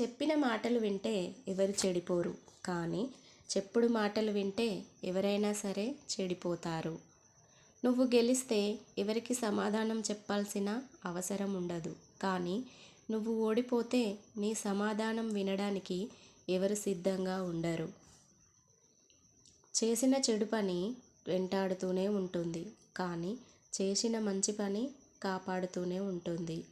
చెప్పిన మాటలు వింటే ఎవరు చెడిపోరు. కానీ చెప్పుడు మాటలు వింటే ఎవరైనా సరే చెడిపోతారు. నువ్వు గెలిస్తే ఎవరికి సమాధానం చెప్పాల్సిన అవసరం ఉండదు. కానీ నువ్వు ఓడిపోతే నీ సమాధానం వినడానికి ఎవరు సిద్ధంగా ఉండరు. చేసిన చెడు పని వెంటాడుతూనే ఉంటుంది. కానీ చేసిన మంచి పని కాపాడుతూనే ఉంటుంది.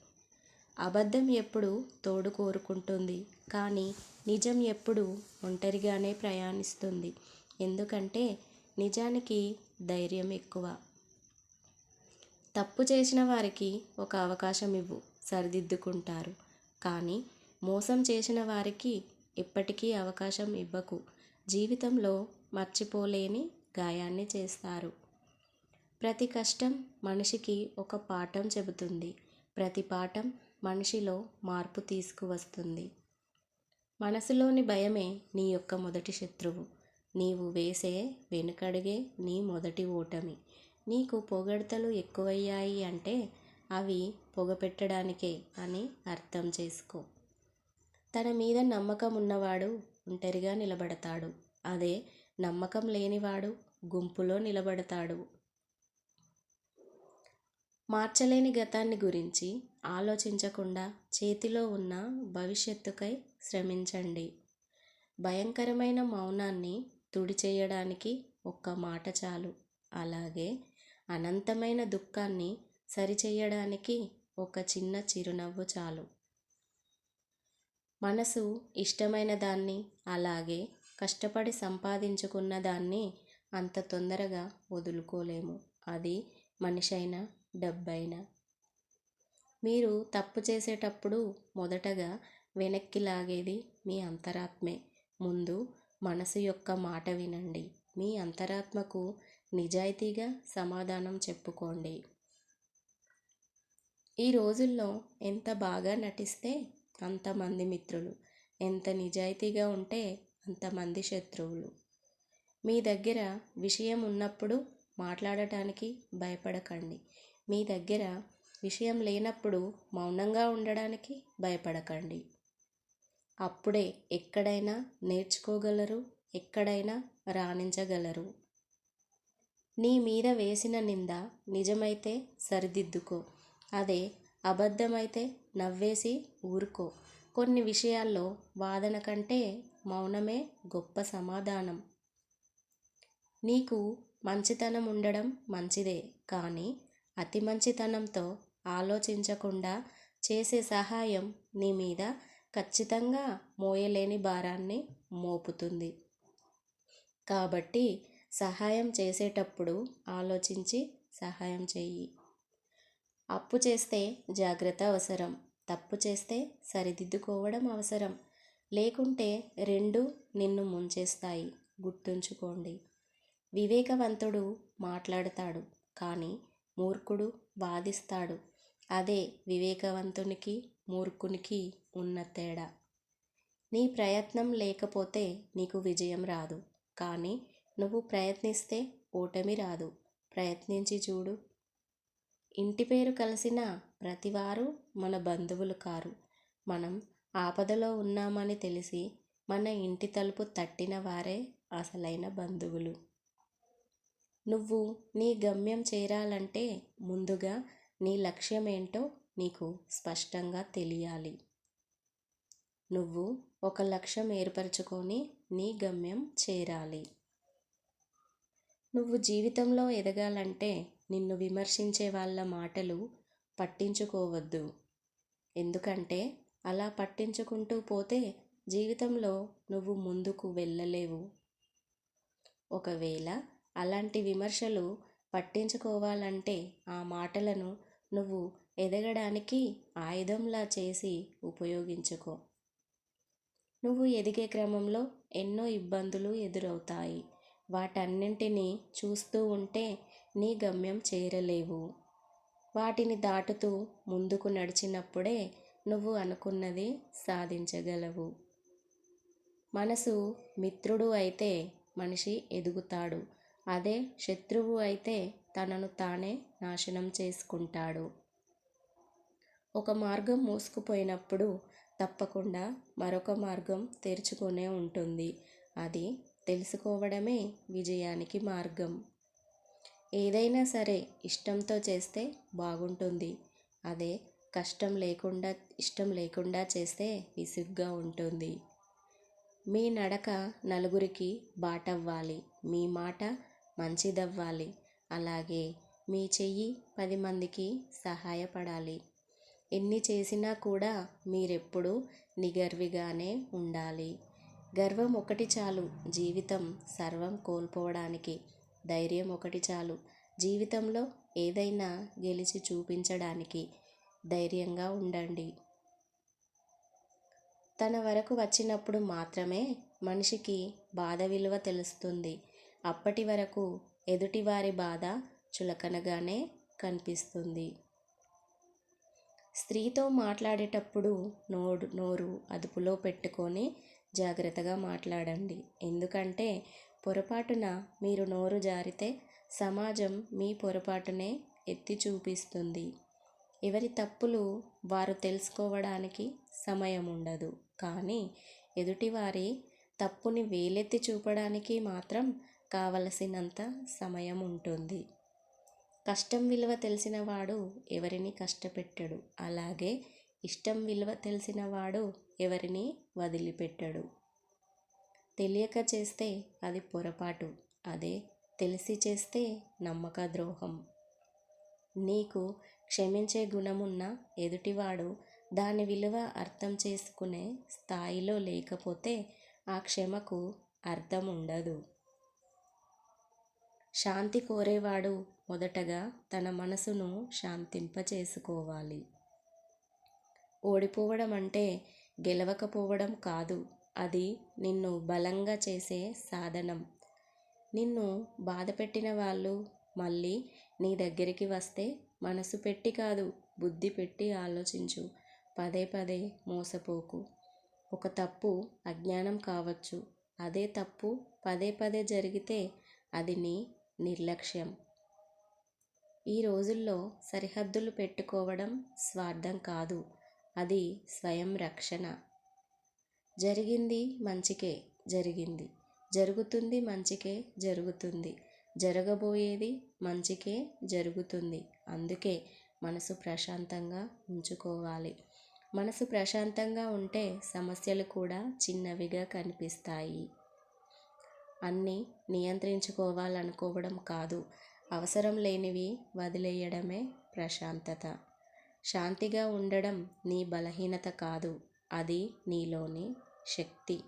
అబద్ధం ఎప్పుడు తోడు కోరుకుంటుంది కానీ నిజం ఎప్పుడు ఒంటరిగానే ప్రయాణిస్తుంది. ఎందుకంటే నిజానికి ధైర్యం ఎక్కువ. తప్పు చేసిన వారికి ఒక అవకాశం ఇవ్వు సరిదిద్దుకుంటారు. కానీ మోసం చేసిన వారికి ఎప్పటికీ అవకాశం ఇవ్వకు. జీవితంలో మర్చిపోలేని గాయాన్ని చేస్తారు. ప్రతి కష్టం మనిషికి ఒక పాఠం చెబుతుంది. ప్రతి పాఠం మనిషిలో మార్పు తీసుకువస్తుంది. మనసులోని భయమే నీ యొక్క మొదటి శత్రువు. నీవు వేసే వెనుకడుగే నీ మొదటి ఓటమి. నీకు పొగడతలు ఎక్కువయ్యాయి అంటే అవి పొగపెట్టడానికే అని అర్థం చేసుకో. తన మీద నమ్మకం ఉన్నవాడు ఒంటరిగా నిలబడతాడు. అదే నమ్మకం లేనివాడు గుంపులో నిలబడతాడు. మార్చలేని గతాన్ని గురించి ఆలోచించకుండా చేతిలో ఉన్న భవిష్యత్తుకై శ్రమించండి. భయంకరమైన మౌనాన్ని తుడిచేయడానికి ఒక్క మాట చాలు. అలాగే అనంతమైన దుఃఖాన్ని సరిచేయడానికి ఒక చిన్న చిరునవ్వు చాలు. మనసు ఇష్టమైన దాన్ని అలాగే కష్టపడి సంపాదించుకున్న దాన్ని అంత తొందరగా వదులుకోలేము. అది మనిషైనా డబ్బైనా. మీరు తప్పు చేసేటప్పుడు మొదటగా వెనక్కి లాగేది మీ అంతరాత్మే. ముందు మనసు యొక్క మాట వినండి. మీ అంతరాత్మకు నిజాయితీగా సమాధానం చెప్పుకోండి. ఈ రోజుల్లో ఎంత బాగా నటిస్తే అంతమంది మిత్రులు. ఎంత నిజాయితీగా ఉంటే అంతమంది శత్రువులు. మీ దగ్గర విషయం ఉన్నప్పుడు మాట్లాడటానికి భయపడకండి. మీ దగ్గర విషయం లేనప్పుడు మౌనంగా ఉండడానికి భయపడకండి. అప్పుడే ఎక్కడైనా నేర్చుకోగలరు ఎక్కడైనా రాణించగలరు. నీ మీద వేసిన నింద నిజమైతే సరిదిద్దుకో. అదే అబద్ధమైతే నవ్వేసి ఊరుకో. కొన్ని విషయాల్లో వాదన కంటే మౌనమే గొప్ప సమాధానం. నీకు మంచితనం ఉండడం మంచిదే కానీ అతి మంచితనంతో ఆలోచించకుండా చేసే సహాయం నీ మీద ఖచ్చితంగా మోయలేని భారాన్ని మోపుతుంది. కాబట్టి సహాయం చేసేటప్పుడు ఆలోచించి సహాయం చెయ్యి. అప్పు చేస్తే జాగ్రత్త అవసరం. తప్పు చేస్తే సరిదిద్దుకోవడం అవసరం. లేకుంటే రెండు నిన్ను ముంచేస్తాయి. గుర్తుంచుకోండి. వివేకవంతుడు మాట్లాడతాడు. కానీ మూర్ఖుడు వాదిస్తాడు. అదే వివేకవంతునికి మూర్ఖునికి ఉన్న తేడా. నీ ప్రయత్నం లేకపోతే నీకు విజయం రాదు. కానీ నువ్వు ప్రయత్నిస్తే ఓటమి రాదు. ప్రయత్నించి చూడు. ఇంటి పేరు కలిసిన ప్రతివారు మన బంధువులు కారు. మనం ఆపదలో ఉన్నామని తెలిసి మన ఇంటి తలుపు తట్టిన వారే అసలైన బంధువులు. నువ్వు నీ గమ్యం చేరాలంటే ముందుగా నీ లక్ష్యం ఏంటో నీకు స్పష్టంగా తెలియాలి. నువ్వు ఒక లక్ష్యం ఏర్పరచుకొని నీ గమ్యం చేరాలి. నువ్వు జీవితంలో ఎదగాలంటే నిన్ను విమర్శించే వాళ్ళ మాటలు పట్టించుకోవద్దు. ఎందుకంటే అలా పట్టించుకుంటూ పోతే జీవితంలో నువ్వు ముందుకు వెళ్ళలేవు. ఒకవేళ అలాంటి విమర్శలు పట్టించుకోవాలంటే ఆ మాటలను నువ్వు ఎదగడానికి ఆయుధంలా చేసి ఉపయోగించుకో. నువ్వు ఎదిగే క్రమంలో ఎన్నో ఇబ్బందులు ఎదురవుతాయి. వాటన్నింటినీ చూస్తూ ఉంటే నీ గమ్యం చేరలేవు. వాటిని దాటుతూ ముందుకు నడిచినప్పుడే నువ్వు అనుకున్నది సాధించగలవు. మనసు మిత్రుడు అయితే మనిషి ఎదుగుతాడు. అదే శత్రువు అయితే తనను తానే నాశనం చేసుకుంటాడు. ఒక మార్గం మూసుకుపోయినప్పుడు తప్పకుండా మరొక మార్గం తెరుచుకునే ఉంటుంది. అది తెలుసుకోవడమే విజయానికి మార్గం. ఏదైనా సరే ఇష్టంతో చేస్తే బాగుంటుంది. అదే కష్టం లేకుండా ఇష్టం లేకుండా చేస్తే విసుగ్గా ఉంటుంది. మీ నడక నలుగురికి బాటవ్వాలి. మీ మాట మంచిదవ్వాలి. అలాగే మీ చెయ్యి పది మందికి సహాయపడాలి. ఎన్ని చేసినా కూడా మీరెప్పుడూ నిగర్విగానే ఉండాలి. గర్వం ఒకటి చాలు. జీవితం సర్వం కోల్పోవడానికి ధైర్యం ఒకటి చాలు. జీవితంలో ఏదైనా గెలిచి చూపించడానికి ధైర్యంగా ఉండండి. తన వరకు వచ్చినప్పుడు మాత్రమే మనిషికి బాధ విలువ తెలుస్తుంది. అప్పటి వరకు ఎదుటివారి బాధ చులకనగానే కనిపిస్తుంది. స్త్రీతో మాట్లాడేటప్పుడు నోడు నోరు అదుపులో పెట్టుకొని జాగ్రత్తగా మాట్లాడండి. ఎందుకంటే పొరపాటున మీరు నోరు జారితే సమాజం మీ పొరపాటునే ఎత్తి చూపిస్తుంది. ఎవరి తప్పులు వారు తెలుసుకోవడానికి సమయం ఉండదు. కానీ ఎదుటివారి తప్పుని వేలెత్తి చూపడానికి మాత్రం కావలసినంత సమయం ఉంటుంది. కష్టం విలువ తెలిసినవాడు ఎవరిని కష్టపెట్టడు. అలాగే ఇష్టం విలువ తెలిసినవాడు ఎవరిని వదిలిపెట్టడు. తెలియక చేస్తే అది పొరపాటు. అదే తెలిసి చేస్తే నమ్మక ద్రోహం నీకు క్షమించే గుణమున్న ఎదుటివాడు దాని విలువ అర్థం చేసుకునే స్థాయిలో లేకపోతే ఆ క్షమకు అర్థం ఉండదు శాంతి కోరేవాడు మొదటగా తన మనసును శాంతింపచేసుకోవాలి. ఓడిపోవడం అంటే గెలవకపోవడం కాదు. అది నిన్ను బలంగా చేసే సాధనం. నిన్ను బాధపెట్టిన వాళ్ళు మళ్ళీ నీ దగ్గరికి వస్తే మనసు పెట్టి కాదు బుద్ధి పెట్టి ఆలోచించు. పదే పదే మోసపోకు. ఒక తప్పు అజ్ఞానం కావచ్చు. అదే తప్పు పదే పదే జరిగితే అది నీ నిర్లక్ష్యం. ఈ రోజుల్లో సరిహద్దులు పెట్టుకోవడం స్వార్థం కాదు. అది స్వయం రక్షణ. జరిగింది మంచికే జరిగింది. జరుగుతుంది మంచికే జరుగుతుంది. జరగబోయేది మంచికే జరుగుతుంది. అందుకే మనసు ప్రశాంతంగా ఉంచుకోవాలి. మనసు ప్రశాంతంగా ఉంటే సమస్యలు కూడా చిన్నవిగా కనిపిస్తాయి. అన్నీ నియంత్రించుకోవాలనుకోవడం కాదు. అవసరం లేనివి వదిలేయడమే ప్రశాంతత. శాంతిగా ఉండడం నీ బలహీనత కాదు. అది నీలోని శక్తి.